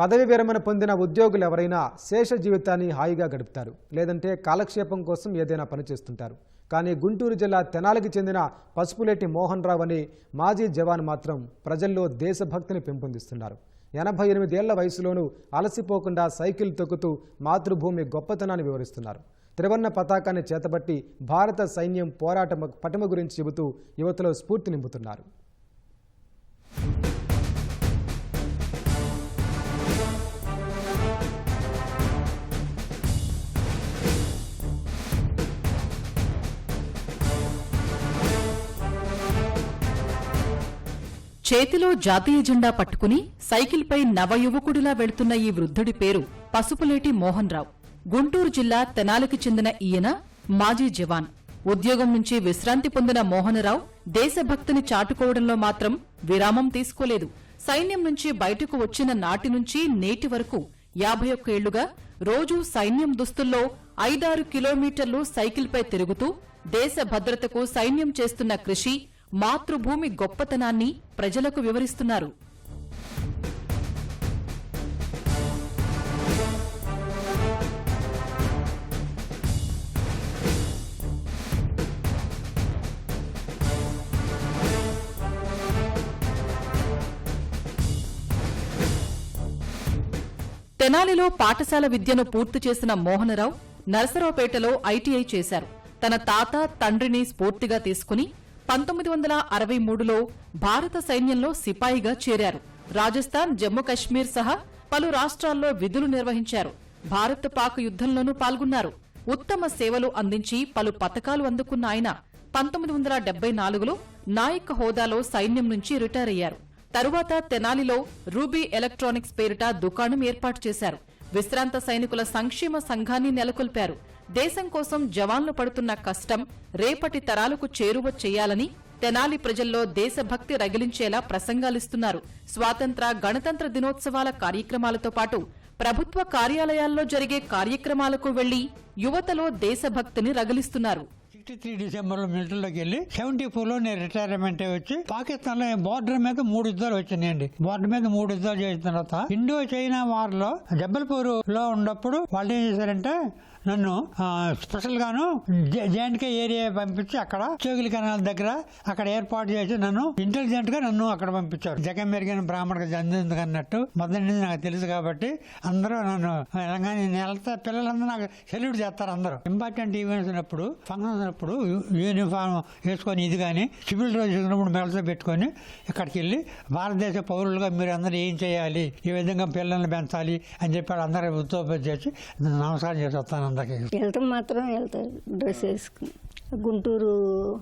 పదవి విరమణ పొందిన ఉద్యోగులు ఎవరైనా శేష జీవితాన్ని హాయిగా గడుపుతారు. లేదంటే కాలక్షేపం కోసం ఏదైనా పనిచేస్తుంటారు కానీ గుంటూరు జిల్లా తెనాలికి చెందిన పసుపులేటి మోహన్ రావు అనే మాజీ జవాన్ మాత్రం ప్రజల్లో దేశభక్తిని పెంపొందిస్తున్నారు. ఎనభై ఎనిమిదేళ్ళ వయసులోనూ అలసిపోకుండా సైకిల్ తొక్కుతూ మాతృభూమి గొప్పతనాన్ని వివరిస్తున్నారు. త్రివర్ణ పతాకాన్ని చేతబట్టి భారత సైన్యం పోరాట పటిమ గురించి చెబుతూ యువతలో స్ఫూర్తి నింపుతున్నారు. చేతిలో జాతీయ జెండా పట్టుకుని సైకిల్పై నవయువకుడిలా వెళ్తున్న ఈ వృద్ధుడి పేరు పసుపులేటి మోహన్ రావు గుంటూరు జిల్లా తెనాలికి చెందిన ఈయన మాజీ జవాన్. ఉద్యోగం నుంచి విశ్రాంతి పొందిన మోహనరావు దేశభక్తిని చాటుకోవడంలో మాత్రం విరామం తీసుకోలేదు. సైన్యం నుంచి బయటకు వచ్చిన నాటి నుంచి నేటి వరకు యాభై ఒక్క ఏళ్ళుగా రోజూ సైన్యం దుస్తుల్లో ఐదారు కిలోమీటర్లు సైకిల్పై తిరుగుతూ దేశ భద్రతకు సైన్యం చేస్తున్న కృషి మాతృభూమి గొప్పతనాన్ని ప్రజలకు వివరిస్తున్నారు. తెనాలిలో పాఠశాల విద్యను పూర్తి చేసిన మోహనరావు నరసరావుపేటలో ఐటీఐ చేశారు. తన తాత తండ్రిని స్ఫూర్తిగా తీసుకుని పంతొమ్మిది వందల అరవై మూడులో భారత సైన్యంలో సిపాయిగా చేరారు. రాజస్థాన్ జమ్మూ కశ్మీర్ సహా పలు రాష్ట్రాల్లో విధులు నిర్వహించారు. భారత్ పాక్ యుద్ధంలోనూ పాల్గొన్నారు. ఉత్తమ సేవలు అందించి పలు పతకాలు అందుకున్న ఆయన పంతొమ్మిది వందల డెబ్బై నాలుగులో నాయక్ హోదాలో సైన్యం నుంచి రిటైర్ అయ్యారు. తరువాత తెనాలిలో రూబీ ఎలక్ట్రానిక్స్ పేరిట దుకాణం ఏర్పాటు చేశారు. విశ్రాంత సైనికుల సంక్షేమ సంఘాన్ని నెలకొల్పారు. దేశం కోసం జవాన్లు పడుతున్న కష్టం రేపటి తరాలకు చేరువ చేయాలని తెనాలి ప్రజల్లో దేశభక్తి రగిలించేలా ప్రసంగాలిస్తున్నారు. స్వాతంత్ర గణతంత్ర దినోత్సవాల కార్యక్రమాలతో పాటు ప్రభుత్వ కార్యాలయాల్లో జరిగే కార్యక్రమాలకు వెళ్ళి యువతలో దేశభక్తిని రగిలిస్తున్నారు. సిక్స్టీ త్రీ డిసెంబర్లో మిలిటరీలోకి వెళ్ళి సెవెంటీ ఫోర్లో నేను రిటైర్మెంట్ వచ్చి పాకిస్తాన్లో బార్డర్ మీద మూడు యుద్ధాలు వచ్చినాయండి. బార్డర్ మీద మూడు యుద్ధాలు చేసిన తర్వాత ఇండో చైనా వార్లో జబల్పూర్లో ఉన్నప్పుడు వాళ్ళు ఏం చేశారంటే నన్ను స్పెషల్గాను స్పెషల్ గాను జేఎండ్కే ఏరియా పంపించి అక్కడ చోగిలి కెనాల్ దగ్గర అక్కడ ఏర్పాటు చేసి నన్ను ఇంటెలిజెంట్గా నన్ను అక్కడ పంపించారు. జగం మెరిగిన బ్రాహ్మణకు అందింది అన్నట్టు మొదటి నుంచి నాకు తెలుసు కాబట్టి అందరూ నన్ను తెలంగాణ నేను వెళ్తా పిల్లలందరూ నాకు సెల్యూట్ చేస్తారు అందరూ. ఇంపార్టెంట్ ఈవెంట్స్ ఉన్నప్పుడు ఫంక్షన్స్ ఉన్నప్పుడు యూనిఫామ్ వేసుకొని ఇది కానీ సివిల్ డ్రెస్ ఉన్నప్పుడు మెడతో పెట్టుకొని ఇక్కడికి వెళ్ళి భారతదేశ పౌరులుగా మీరు అందరూ ఏం చేయాలి? ఈ విధంగా పిల్లల్ని పెంచాలి అని చెప్పి అందరూ ఉత్తోపతి చేసి నమస్కారం చేసి వస్తాను. అందరికీ వెళ్తాం మాత్రం వెళ్తారు డ్రెస్ వేసుకుని గుంటూరు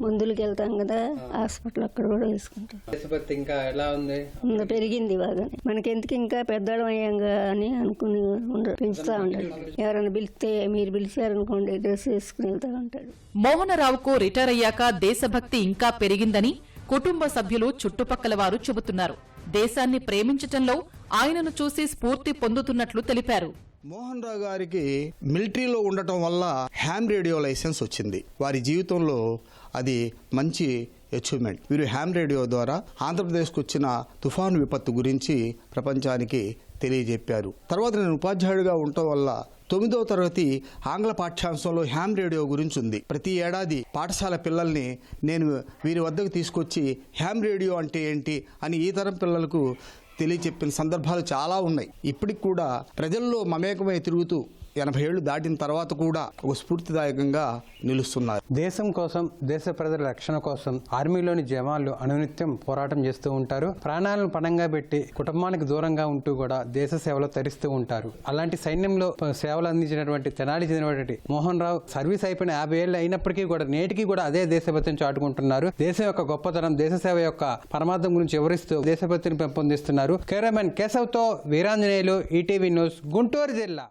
మందులకి వెళ్తాం కదా హాస్పిటల్ అక్కడ కూడా వేసుకుంటాం. దేశభక్తి ఇంకా ఎలా ఉంది? ఇంకా పెరిగింది బాగానే. మనకెందుకు ఇంకా పెద్దవాళ్ళం అయ్యాంగా అని అనుకుని ఉండరు పెంచుతా ఉంటారు ఎవరైనా పిలిస్తే మీరు పిలిచారనుకోండి డ్రెస్ వేసుకుని వెళ్తా ఉంటాడు మోహనరావుకు రిటైర్ అయ్యాక దేశభక్తి ఇంకా పెరిగిందని కుటుంబ సభ్యులు చుట్టుపక్కల వారు చెబుతున్నారు. దేశాన్ని ప్రేమించటంలో ఆయనను చూసి స్ఫూర్తి పొందుతున్నట్లు తెలిపారు. మోహన్ రావు గారికి మిలిటరీలో ఉండటం వల్ల హ్యామ్ రేడియో లైసెన్స్ వచ్చింది. వారి జీవితంలో అది మంచి అచీవ్మెంట్ వీరు హ్యామ్ రేడియో ద్వారా ఆంధ్రప్రదేశ్కు వచ్చిన తుఫాను విపత్తు గురించి ప్రపంచానికి తెలియజెప్పారు. తర్వాత నేను ఉపాధ్యాయుడిగా ఉండటం వల్ల తొమ్మిదవ తరగతి ఆంగ్ల పాఠ్యాంశంలో హ్యామ్ రేడియో గురించి ఉంది. ప్రతి ఏడాది పాఠశాల పిల్లల్ని నేను వీరి వద్దకు తీసుకొచ్చి హ్యామ్ రేడియో అంటే ఏంటి? అని ఈ తరం పిల్లలకు తెలియచెప్పిన సందర్భాలు చాలా ఉన్నాయి. ఇప్పటికి కూడా ప్రజల్లో మమేకమై తిరుగుతూ ఎనభై ఏళ్ళు దాటిన తర్వాత కూడా ఒక స్ఫూర్తిదాయకంగా నిలుస్తున్నారు. దేశం కోసం దేశ ప్రజల రక్షణ కోసం ఆర్మీలోని జవాన్లు అనునిత్యం పోరాటం చేస్తూ ఉంటారు. ప్రాణాలను పణంగా పెట్టి కుటుంబానికి దూరంగా ఉంటూ కూడా దేశ సేవలో తరిస్తూ ఉంటారు. అలాంటి సైన్యంలో సేవలు అందించినటువంటి తెనాలి చెందినటువంటి మోహన్ రావు సర్వీస్ అయిపోయిన యాభై ఏళ్ళు అయినప్పటికీ కూడా నేటికి కూడా అదే దేశభక్తిని చాటుకుంటున్నారు. దేశం యొక్క గొప్పతనం దేశ సేవ యొక్క పరమార్థం గురించి వివరిస్తూ దేశభక్తిని పెంపొందిస్తున్నారు. కెమెరామెన్ కేశవ్తో వీరాంజనేయులు ఈటీవీ న్యూస్ గుంటూరు జిల్లా.